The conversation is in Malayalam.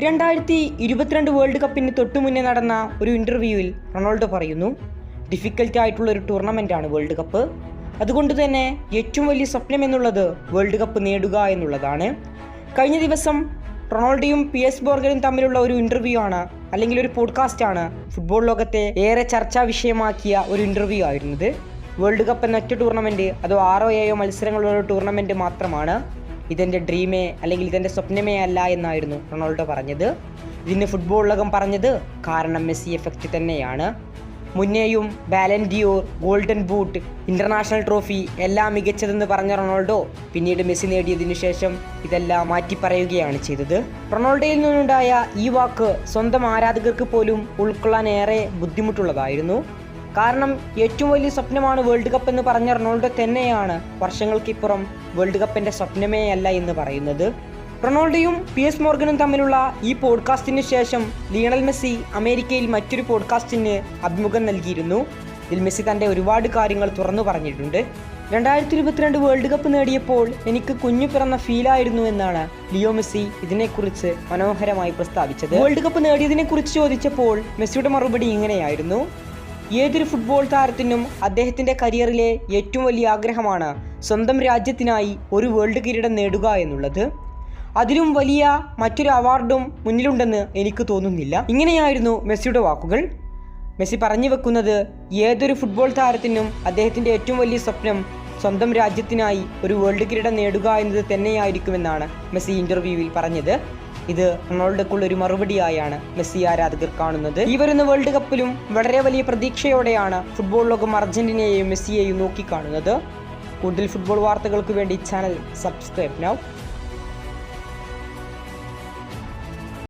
രണ്ടായിരത്തി ഇരുപത്തിരണ്ട് വേൾഡ് കപ്പിന് തൊട്ടു മുന്നേ നടന്ന ഒരു ഇന്റർവ്യൂവിൽ റൊണാൾഡോ പറയുന്നു ഡിഫിക്കൽട്ട് ആയിട്ടുള്ള ഒരു ടൂർണമെന്റാണ് വേൾഡ് കപ്പ്. അതുകൊണ്ട് തന്നെ ഏറ്റവും വലിയ സ്വപ്നം എന്നുള്ളത് വേൾഡ് കപ്പ് നേടുക എന്നുള്ളതാണ്. കഴിഞ്ഞ ദിവസം റൊണാൾഡോയും പി എസ് ബോർഗനും തമ്മിലുള്ള ഒരു ഇന്റർവ്യൂ ആണ് അല്ലെങ്കിൽ ഒരു പോഡ്കാസ്റ്റാണ് ഫുട്ബോൾ ലോകത്തെ ഏറെ ചർച്ചാ വിഷയമാക്കിയ ഒരു ഇന്റർവ്യൂ ആയിരുന്നത്. വേൾഡ് കപ്പ് എന്ന ഒറ്റ ടൂർണമെന്റ് അതോ ആറോ ഏഴോ മത്സരങ്ങളുള്ള ടൂർണമെന്റ് മാത്രമാണ്. ഇതെന്റെ ഡ്രീമേ അല്ലെങ്കിൽ ഇതെന്റെ സ്വപ്നമേ അല്ല എന്നായിരുന്നു റൊണാൾഡോ പറഞ്ഞത്. ഇതിന് ഫുട്ബോൾ ലോകം പറഞ്ഞത് കാരണം മെസ്സി എഫക്റ്റ് തന്നെയാണ്. മുന്നേയും Ballon d'Or golden boot international trophy എല്ലാം മികച്ചതെന്ന് പറഞ്ഞ റൊണാൾഡോ പിന്നീട് മെസ്സി നേടിയതിന് ശേഷം ഇതെല്ലാം മാറ്റി പറയുകയാണ് ചെയ്തത്. റൊണാൾഡോയിൽ നിന്നുണ്ടായ ഈ വാക്ക് സ്വന്തം ആരാധകർക്ക് പോലും ഉൾക്കൊള്ളാൻ ഏറെ ബുദ്ധിമുട്ടുള്ളതായിരുന്നു. കാരണം ഏറ്റവും വലിയ സ്വപ്നമാണ് വേൾഡ് കപ്പ് എന്ന് പറഞ്ഞ റൊണാൾഡോ തന്നെയാണ് വർഷങ്ങൾക്കിപ്പുറം വേൾഡ് കപ്പിന്റെ സ്വപ്നമേ അല്ല എന്ന് പറയുന്നത്. റൊണാൾഡോയും പി എസ് മോർഗനും തമ്മിലുള്ള ഈ പോഡ്കാസ്റ്റിന് ശേഷം ലിയണൽ മെസ്സി അമേരിക്കയിൽ മറ്റൊരു പോഡ്കാസ്റ്റിന് അഭിമുഖം നൽകിയിരുന്നു. ഇതിൽ മെസ്സി തന്റെ ഒരുപാട് കാര്യങ്ങൾ തുറന്നു പറഞ്ഞിട്ടുണ്ട്. രണ്ടായിരത്തി ഇരുപത്തിരണ്ട് വേൾഡ് കപ്പ് നേടിയപ്പോൾ എനിക്ക് കുഞ്ഞു പിറന്ന ഫീലായിരുന്നു എന്നാണ് ലിയോ മെസ്സി ഇതിനെക്കുറിച്ച് മനോഹരമായി പ്രസ്താവിച്ചത്. വേൾഡ് കപ്പ് നേടിയതിനെക്കുറിച്ച് ചോദിച്ചപ്പോൾ മെസ്സിയുടെ മറുപടി ഇങ്ങനെയായിരുന്നു. ഏതൊരു ഫുട്ബോൾ താരത്തിനും അദ്ദേഹത്തിന്റെ കരിയറിലെ ഏറ്റവും വലിയ ആഗ്രഹമാണ് സ്വന്തം രാജ്യത്തിനായി ഒരു വേൾഡ് കിരീടം നേടുക എന്നുള്ളത്. അതിലും വലിയ മറ്റൊരു അവാർഡും മുന്നിലുണ്ടെന്ന് എനിക്ക് തോന്നുന്നില്ല. ഇങ്ങനെയായിരുന്നു മെസ്സിയുടെ വാക്കുകൾ. മെസ്സി പറഞ്ഞു വെക്കുന്നത് ഏതൊരു ഫുട്ബോൾ താരത്തിനും അദ്ദേഹത്തിന്റെ ഏറ്റവും വലിയ സ്വപ്നം സ്വന്തം രാജ്യത്തിനായി ഒരു വേൾഡ് കിരീടം നേടുക എന്നത് തന്നെയായിരിക്കുമെന്നാണ് മെസ്സി ഇന്റർവ്യൂവിൽ പറഞ്ഞത്. ഇത് റൊണാൾഡോക്കുള്ള ഒരു മറുപടിയായാണ് മെസ്സി ആരാധകർ കാണുന്നത്. ഈ വരുന്ന വേൾഡ് കപ്പിലും വളരെ വലിയ പ്രതീക്ഷയോടെയാണ് ഫുട്ബോൾ ലോകം അർജന്റീനയെയും മെസ്സിയെയും നോക്കിക്കാണുന്നത് കൂടുതൽ ഫുട്ബോൾ വാർത്തകൾക്ക് വേണ്ടി ചാനൽ സബ്സ്ക്രൈബ് നൗ